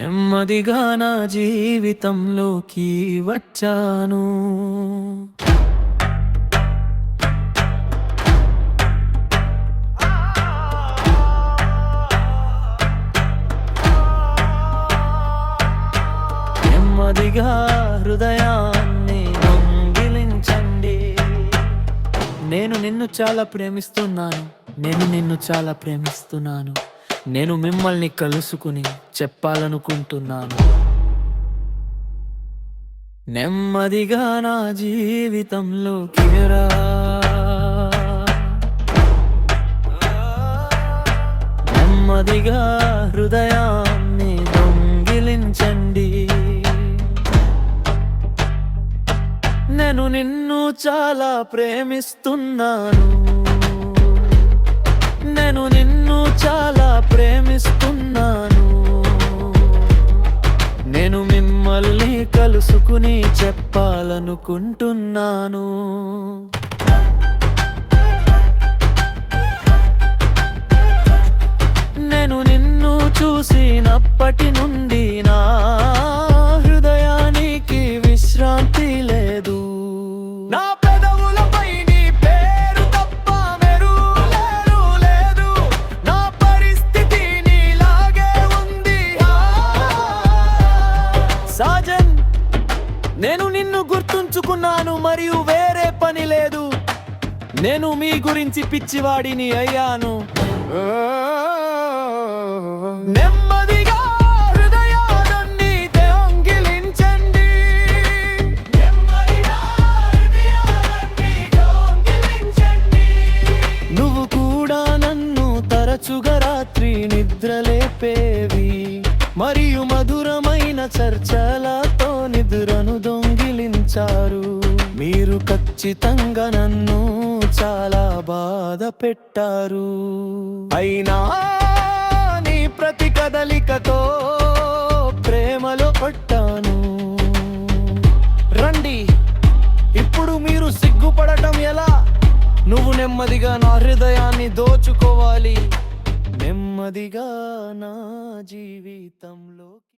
నెమ్మదిగా నా జీవితంలోకి వచ్చాను. నెమ్మదిగా హృదయాన్ని దొంగిలించండి. నేను నిన్ను చాలా ప్రేమిస్తున్నాను. నేను నిన్ను చాలా ప్రేమిస్తున్నాను. నేను మిమ్మల్ని కలుసుకుని చెప్పాలనుకుంటున్నాను. నెమ్మదిగా నా జీవితంలోకి రా నెమ్మదిగా హృదయాన్ని దొంగిలించండి. నేను నిన్ను చాలా ప్రేమిస్తున్నాను. నేను నిన్ను చాలా ప్రేమిస్తున్నాను. నేను మిమ్మల్ని కలుసుకుని చెప్పాలనుకుంటున్నాను. నేను నిన్ను చూసినప్పటి సాజన్ నేను నిన్ను గుర్తుంచుకున్నాను మరియు వేరే పని లేదు. నేను మీ గురించి పిచ్చివాడిని అయ్యాను. నెమ్మదిగా హృదయాన్ని దొంగిలించండి నువ్వు కూడా నన్ను తరచుగా రాత్రి నిద్రలేపేవి. మరియు మధురమైన చర్చలతో నిద్రను దొంగిలించారు. మీరు ఖచ్చితంగా నన్ను చాలా బాధ పెట్టారు. అయినా నీ ప్రతి కదలికతో ప్రేమలో పట్టాను రండి ఇప్పుడు మీరు సిగ్గుపడటం ఎలా? నువ్వు నెమ్మదిగా నా హృదయాన్ని దోచుకోవాలి. నెమ్మదిగా నా జీవితంలో